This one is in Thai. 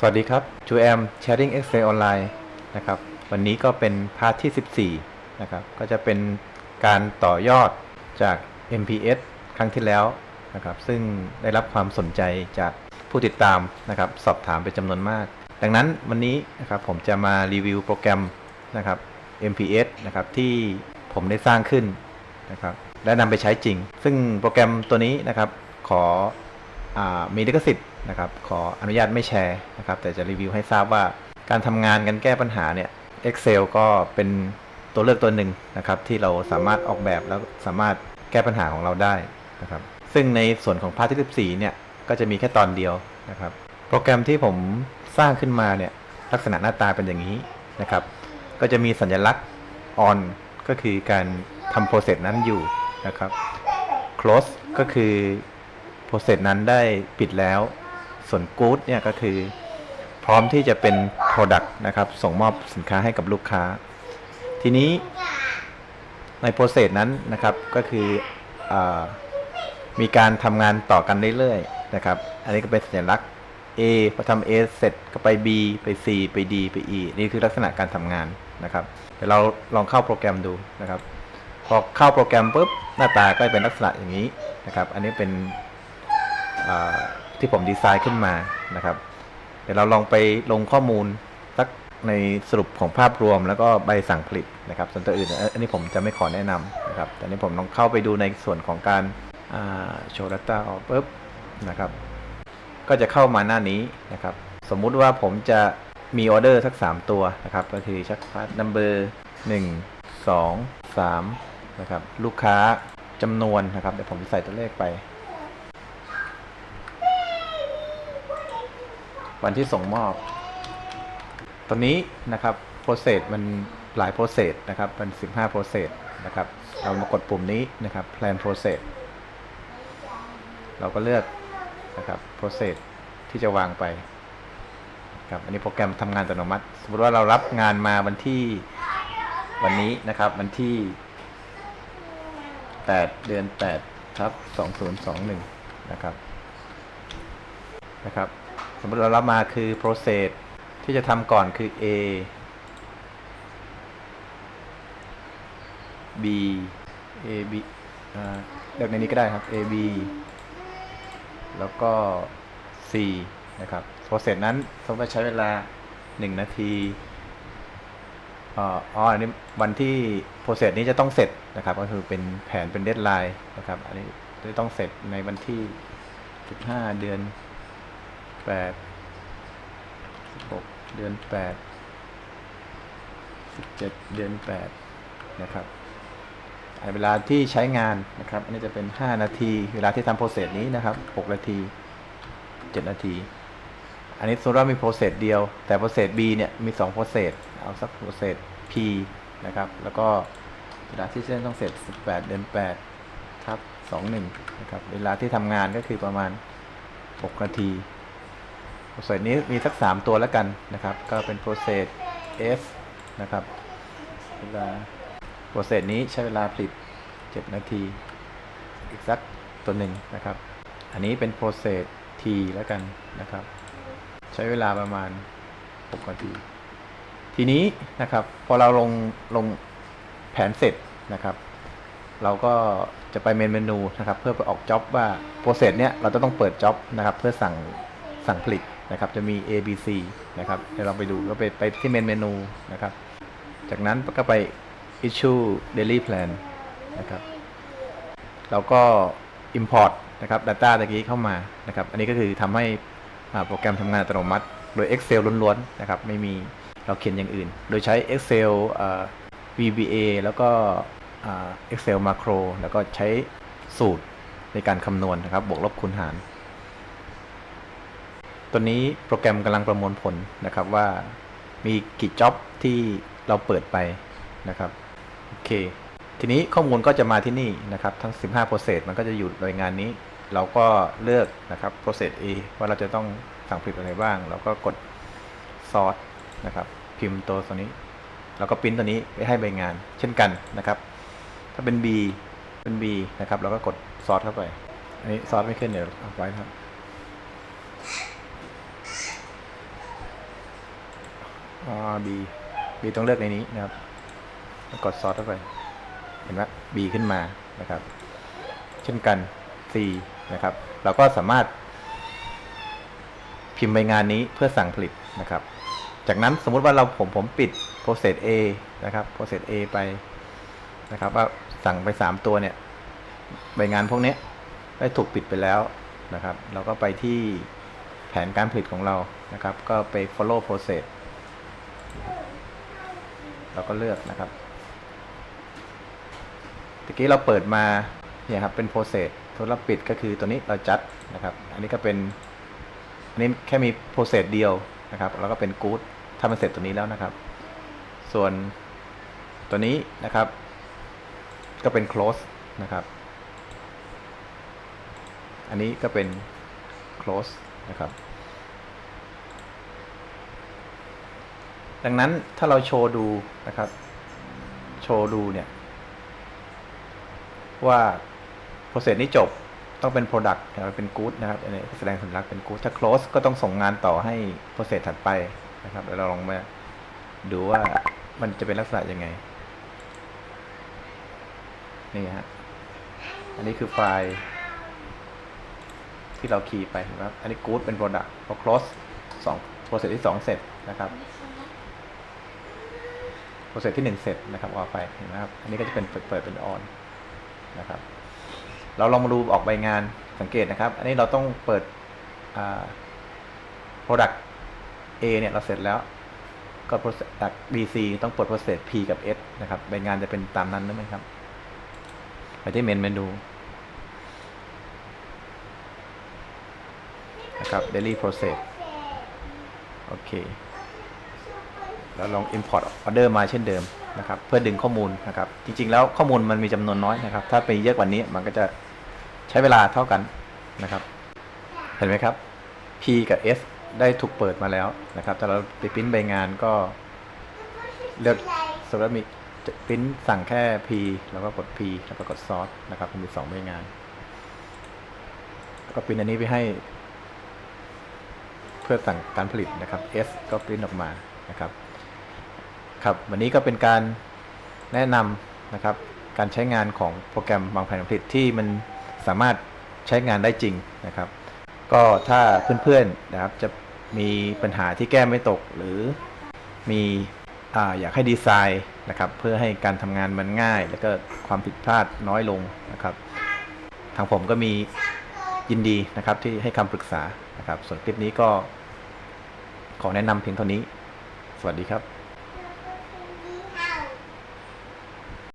สวัสดีครับจูแอม Sharing Excel Online นะครับ วันนี้ก็เป็นพาร์ทที่ 14 นะครับ ก็จะเป็นการต่อยอดจาก MPS ครั้งที่แล้วนะครับ ซึ่งได้รับความสนใจจากผู้ติดตามนะครับ สอบถามเป็นจำนวนมาก ดังนั้นวันนี้นะครับผมจะมารีวิวโปรแกรมนะครับ MPS นะครับที่ผมได้สร้างขึ้นนะครับ และนำไปใช้จริง ซึ่งโปรแกรมตัวนี้นะครับ ขออมีลิขสิทธิ์ นะครับ ขออนุญาตไม่แชร์นะครับ แต่จะรีวิวให้ทราบว่าการทำงานกันแก้ปัญหาเนี่ย Excel ก็เป็นตัวเลือกตัวหนึ่งนะครับ ที่เราสามารถออกแบบแล้วสามารถแก้ปัญหาของเราได้นะครับ ซึ่งในส่วนของพาร์ทที่14เนี่ยก็จะมีแค่ตอนเดียวนะครับ โปรแกรมที่ผมสร้างขึ้นมาเนี่ยลักษณะหน้าตาเป็นอย่างนี้นะครับ ก็จะมีสัญลักษณ์ on ก็คือการทำ process นั้นอยู่นะครับ close ก็คือโปรเซสนั้นได้ปิดแล้ว ส่วน Good เนี่ยก็คือพร้อมที่จะเป็น Product นะครับ ส่งมอบสินค้าให้กับลูกค้า ทีนี้ในโปรเซสนั้นนะครับก็คืออมีการทำงานต่อกันเรื่อยๆนะครับ อันนี้ก็เป็นสัญลักษณ์ A พอทำ A เสร็จก็ไป B ไป C ไป D ไป E นี่คือลักษณะการทำงานนะครับเดี๋ยวเราลองเข้าโปรแกรมดูนะครับ พอเข้าโปรแกรมปุ๊บหน้าตาก็จะเป็นลักษณะอย่างนี้นะครับ อันนี้เป็น ที่ผมดีไซน์ขึ้นมานะครับ เดี๋ยวเราลองไปลงข้อมูลสักในสรุปของภาพรวมแล้วก็ใบสั่งผลิตนะครับส่วนตัวอื่นอันนี้ผมจะไม่ขอแนะนำนะครับแต่นี้ผมลองเข้าไปดูในส่วนของการโชว์ data ออกปุ๊บนะครับ ก็จะเข้ามาหน้านี้นะครับ สมมุติว่าผมจะมีออเดอร์สัก 3 ตัวนะครับก็คือชักพาร์ทนัมเบอร์หนึ่งสองสามนะครับ ลูกค้าจำนวนนะครับ เดี๋ยวผมใส่ตัวเลขไป วันที่ส่งมอบ ตอนนี้นะครับ process มันหลาย process นะครับมัน 15 process นะครับเรามากดปุ่มนี้นะครับ plan process เราก็เลือกนะครับ process ที่จะวางไปครับอันนี้โปรแกรมทำงานอัตโนมัติ สมมติว่าเรารับงานมาวันที่วันนี้นะครับวันที่ 8 เดือน8ครับ2021 นะครับนะครับ มมติเรารับมาคือ process ที่จะทำก่อนคือ A B A B เลือกในนี้ก็ได้ครับ A B แล้วก็ C นะครับ process นั้นสมมติใช้เวลา 1 นาทีอ๋ออันนี้วันที่ process นี้จะต้องเสร็จนะครับ ก็คือเป็นแผนเป็น deadline นะครับ อันนี้จะต้องเสร็จในวันที่ 15 เดือน แปดสิบหกเดือนแปดสิบเจ็ดเดือนแปดนะครับเวลาที่ใช้งานนะครับ อันนี้จะเป็น 5 นาที เวลาที่ทำโปรเซสนี้นะครับ 6 นาที 7 นาที อันนี้สมมติว่ามีโปรเซสเดียว แต่โปรเซส B เนี่ยมี2โปรเซส เอาสักโปรเซส P นะครับ แล้วก็เวลาที่เส้นต้องเสร็จ 18 เดือน8ทับ21นะครับ เวลาที่ทำงานก็คือประมาณ 6 นาที โปรเซสนี้มีสัก 3 ตัวแล้วกันนะครับ ก็เป็นโปรเซส F นะครับ เวลาโปรเซสนี้ใช้เวลาผลิต 7 นาที อีกสักตัวหนึ่งนะครับ อันนี้เป็นโปรเซส T แล้วกันนะครับ ใช้เวลาประมาณ 6 นาที ทีนี้นะครับ พอเราลงลงแผนเสร็จนะครับ เราก็จะไปเมนเมนูนะครับ เพื่อไปออกจ็อบว่าโปรเซสเนี้ยเราจะต้องเปิดจ็อบนะครับ เพื่อสั่งสั่งผลิต นะครับจะมี A B C นะครับเดี๋ยวเราไปดูก็ไปไปที่เมนเมนูนะครับ จากนั้นก็ไป issue daily plan นะครับเราก็ import นะครับ data ตะกี้เข้ามานะครับ อันนี้ก็คือทำให้โปรแกรมทำงานอัตโนมัติ โดย Excel ล้วนๆนะครับ ไม่มีเราเขียนอย่างอื่น โดยใช้ Excel VBA แล้วก็ Excel Macro แล้วก็ใช้สูตรในการคำนวณนะครับ บวกลบคูณหาร ตัวนี้โปรแกรมกำลังประมวลผลนะครับว่ามีกี่จ็อบที่เราเปิดไปนะครับโอเคทีนี้ข้อมูลก็จะมาที่นี่นะครับ ทั้ง 15 process มันก็จะอยู่โดยงานนี้ เราก็เลือกนะครับ process A ว่าเราจะต้องสั่งผลิตอะไรบ้าง เราก็กด sort นะครับพิมพ์ตัวตัวนี้ แล้วก็ปริ้นตัวนี้ไปให้ใบงาน เช่นกันนะครับ ถ้าเป็น B เป็น B นะครับเราก็กด sort เข้าไป อันนี้ sort ไม่ขึ้นเดี๋ยวเอาไว้ครับ อ๋อ B B ต้องเลือกในนี้นะครับ กดซอสเข้าไป เห็นไหม B ขึ้นมานะครับ เช่นกัน C นะครับ เราก็สามารถ พิมพ์ใบงานนี้เพื่อสั่งผลิตนะครับ จากนั้นสมมุติว่าเราผมผมปิด process A นะครับ process A ไปนะครับ ว่าสั่งไป 3 ตัวเนี่ย ใบงานพวกนี้ได้ถูกปิดไปแล้วนะครับ เราก็ไปที่แผนการผลิตของเรานะครับ ก็ไป follow process เราก็เลือกนะครับตะกี้เราเปิดมาเนี่ยครับเป็น process ตัวเราปิดก็คือตัวนี้เราจัดนะครับ อันนี้ก็เป็นอันนี้แค่มี process เดียวนะครับ แล้วก็เป็น good ถ้ามันเสร็จตัวนี้แล้วนะครับ ส่วนตัวนี้นะครับ ก็เป็น close นะครับ อันนี้ก็เป็น close นะครับ ดังนั้นถ้าเราโชว์ดูนะครับ โชว์ดูเนี่ย ว่า process นี้จบต้องเป็น product นะครับเป็น good นะครับอันนี้แสดงสัญลักษณ์เป็น good ถ้า close ก็ต้องส่งงานต่อให้ process ถัดไปนะครับแล้วเราลองมาดูว่ามันจะเป็นลักษณะยังไง นี่ฮะ อันนี้คือไฟล์ ที่เราคีย์ไปนะครับ อันนี้ good เป็น product พอ close สอง process ที่สองเสร็จนะครับ process ที่หนึ่งเสร็จนะครับออกไปเห็นไหมครับอันนี้ก็จะเป็นเปิดเปิดเป็น on นนะครับ เราลองมาดูออกใบงานสังเกตนะครับ อันนี้เราต้องเปิดอ่า product A เนี่ยเราเสร็จแล้วก็ product BC ต้องเปิด process P กับ S นะครับใบงานจะเป็นตามนั้นหรือไม่ครับ ไปที่เมนเมนูนะครับ daily process โอเค แล้วลอง import order มาเช่นเดิมนะครับเพื่อดึงข้อมูลนะครับจริงๆ แล้วข้อมูลมันมีจำนวนน้อยนะครับ ถ้าไปเยอะกว่านี้มันก็จะใช้เวลาเท่ากันนะครับ เห็นไหมครับ P กับ S ได้ถูกเปิดมาแล้วนะครับ แต่เราไปปริ้นใบงานก็เลือกสมมติว่ามีปริ้นสั่งแค่ P แล้วก็กด P แล้วก็กดซอสนะครับมันมีสองใบงานก็ปริ้นอันนี้ไปให้ เพื่อสั่งการผลิตนะครับ S ก็ปริ้นออกมานะครับ ครับ วันนี้ก็เป็นการแนะนำนะครับ การใช้งานของโปรแกรมวางแผนผลิตที่มันสามารถใช้งานได้จริงนะครับ ก็ถ้าเพื่อนๆนะครับจะมีปัญหาที่แก้ไม่ตกหรือมีออยากให้ดีไซน์นะครับ เพื่อให้การทำงานมันง่าย แล้วก็ความผิดพลาดน้อยลงนะครับ ทางผมก็มียินดีนะครับที่ให้คำปรึกษานะครับ ส่วนคลิปนี้ก็ขอแนะนำเพียงเท่านี้ สวัสดีครับ